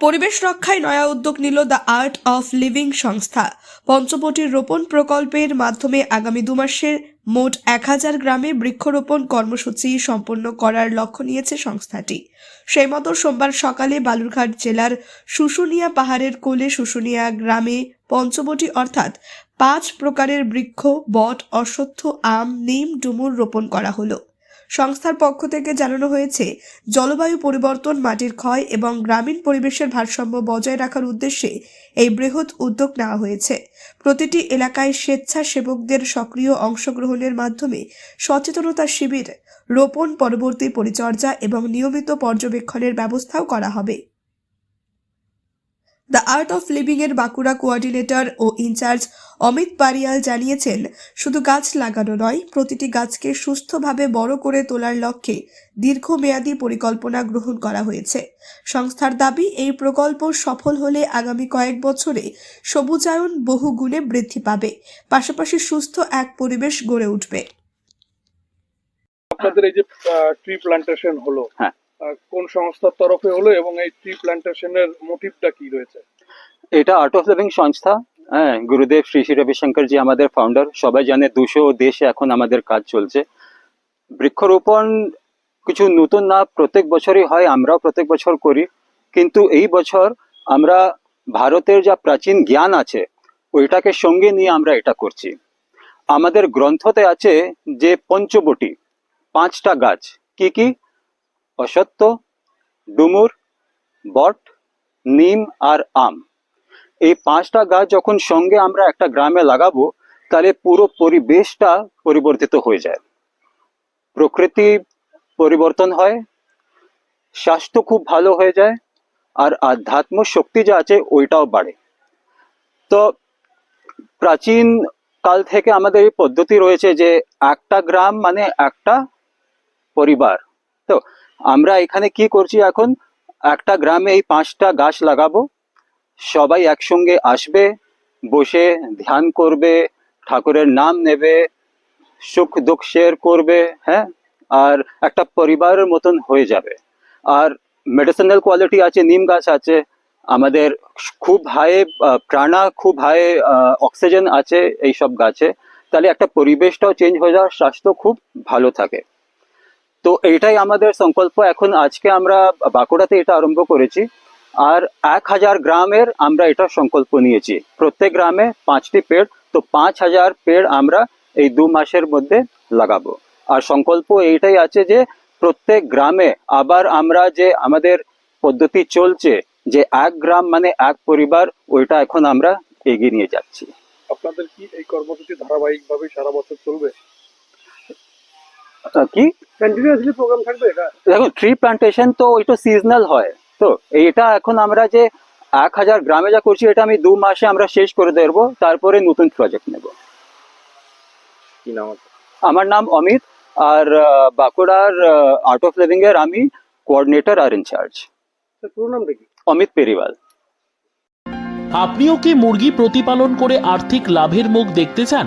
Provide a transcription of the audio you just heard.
পরিবেশ রক্ষায় নয়া উদ্যোগ নিল দ্য আর্ট অফ লিভিং সংস্থা। পঞ্চবটির রোপণ প্রকল্পের মাধ্যমে আগামী দু মাসের মোট এক হাজার গ্রামে বৃক্ষরোপণ কর্মসূচি সম্পন্ন করার লক্ষ্য নিয়েছে সংস্থাটি। সেই মতো সোমবার সকালে বালুরঘাট জেলার শুশুনিয়া পাহাড়ের কোলে শুশুনিয়া গ্রামে পঞ্চবটি অর্থাৎ পাঁচ প্রকারের বৃক্ষ, বট, অশ্বত্থ, আম, নিম, ডুমুর রোপণ করা হলো। সংস্থার পক্ষ থেকে জানানো হয়েছে, জলবায়ু পরিবর্তন, মাটির ক্ষয় এবং গ্রামীণ পরিবেশের ভারসাম্য বজায় রাখার উদ্দেশ্যে এই বৃহৎ উদ্যোগ নেওয়া হয়েছে। প্রতিটি এলাকায় স্বেচ্ছাসেবকদের সক্রিয় অংশগ্রহণের মাধ্যমে সচেতনতা শিবির, রোপণ পরবর্তী পরিচর্যা এবং নিয়মিত পর্যবেক্ষণের ব্যবস্থাও করা হবে। দ্য আর্ট অফ লিভিং এর বাঁকুড়া কোঅর্ডিনেটর ও ইনচার্জ অমিত পারিয়াল জানিয়েছেন শুধু গাছ লাগানো নয় প্রতিটি গাছকে সুস্থভাবে বড় করে তোলার লক্ষ্যে দীর্ঘমেয়াদী পরিকল্পনা গ্রহণ করা হয়েছে সংস্থার দাবি এই প্রকল্প সফল হলে আগামী কয়েক বছরে সবুজায়ন বহু গুণে বৃদ্ধি পাবে পাশাপাশি সুস্থ এক পরিবেশ গড়ে উঠবে আপনাদের এই যে ট্রি প্লান্টেশন হলো হ্যাঁ। কোন সংস্থার তরফে হলো এবং এই ট্রি প্লান্টেশনের মোটিভটা কি রয়েছে? এটা আর্ট অফ লিভিং সংস্থা। হ্যাঁ গুরুদেব শ্রী শ্রী রবিশঙ্কর জি আমাদের ফাউন্ডার সবাই জানে দুশো দেশে এখন আমাদের কাজ চলছে। বৃক্ষরোপণ কিছু নতুন না, প্রত্যেক বছরই হয়, আমরাও প্রত্যেক বছর করি। কিন্তু এই বছর আমরা ভারতের যা প্রাচীন জ্ঞান আছে, ওইটাকে সঙ্গে নিয়ে আমরা এটা করছি। আমাদের গ্রন্থতে আছে যে পঞ্চবটি, পাঁচটা গাছ। কি কি? অসত্য, ডুমুর, বট, নিম আর আম। এই পাঁচটা গাছ যখন সঙ্গে আমরা একটা গ্রামে লাগাবো, তাহলে পুরো পরিবেশটা পরিবর্তিত হয়ে যায়। প্রকৃতি পরিবর্তন হয়, স্বাস্থ্য খুব ভালো হয়ে যায়, আর আধ্যাত্ম শক্তি যা আছে ওইটাও বাড়ে। তো প্রাচীন কাল থেকে আমাদের এই পদ্ধতি রয়েছে যে একটা গ্রাম মানে একটা পরিবার। তো আমরা এখানে কি করছি এখন? একটা গ্রামে এই পাঁচটা গাছ লাগাবো। সবাই একসঙ্গে আসবে, বসে ধ্যান করবে, ঠাকুরের নাম নেবে, সুখ দুঃখ শেয়ার করবে হ্যাঁ? আর একটা পরিবারের মতন হয়ে যাবে। আর মেডিসিনাল কোয়ালিটি আছে, নিম গাছ আছে, আমাদের খুব হাই প্রাণা খুব হাই অক্সিজেন আছে এই সব গাছে। তাহলে একটা পরিবেশটাও চেঞ্জ হয়ে যাওয়ার স্বাস্থ্য খুব ভালো থাকে। তো এইটাই আমাদের সংকল্প। এখন আজকে আমরা বাঁকুড়াতে এটা আরম্ভ করেছি। আর এক হাজার গ্রামের আমরা এটা সংকল্প নিয়েছি। প্রত্যেক গ্রামে পাঁচটি পেড় তো পাঁচ হাজার পেড় আমরা এই দু মাসের মধ্যে লাগাবো। আর সংকল্প এইটাই আছে যে প্রত্যেক গ্রামে আবার আমরা যে আমাদের পদ্ধতি চলছে যে এক গ্রাম মানে এক পরিবার ওইটা এখন আমরা এগিয়ে নিয়ে যাচ্ছি। আপনাদের কি এই কর্মসূচি ধারাবাহিকভাবে সারা বছর চলবে? কি? কন্টিনিউয়াসলি প্রোগ্রাম থাকবে এটা? দেখো ট্রি প্লান্টেশন তো সিজনাল হয়। তো এইটা এখন আমরা যে এক হাজার গ্রামে যা করছি এটা আমি দু মাসে আমরা শেষ করে দেবো তারপরে নতুন প্রজেক্ট নেব। কি নাম আমার নাম অমিত আর বাঁকুড়ার আর্ট অফ লিভিং এর আমি কোঅর্ডিনেটর আর ইনচার্জ স্যার, পুরো নামটা কি? অমিত পেরিওয়াল। আপনিও কি মুরগি প্রতিপালন করে আর্থিক লাভের মুখ দেখতে চান?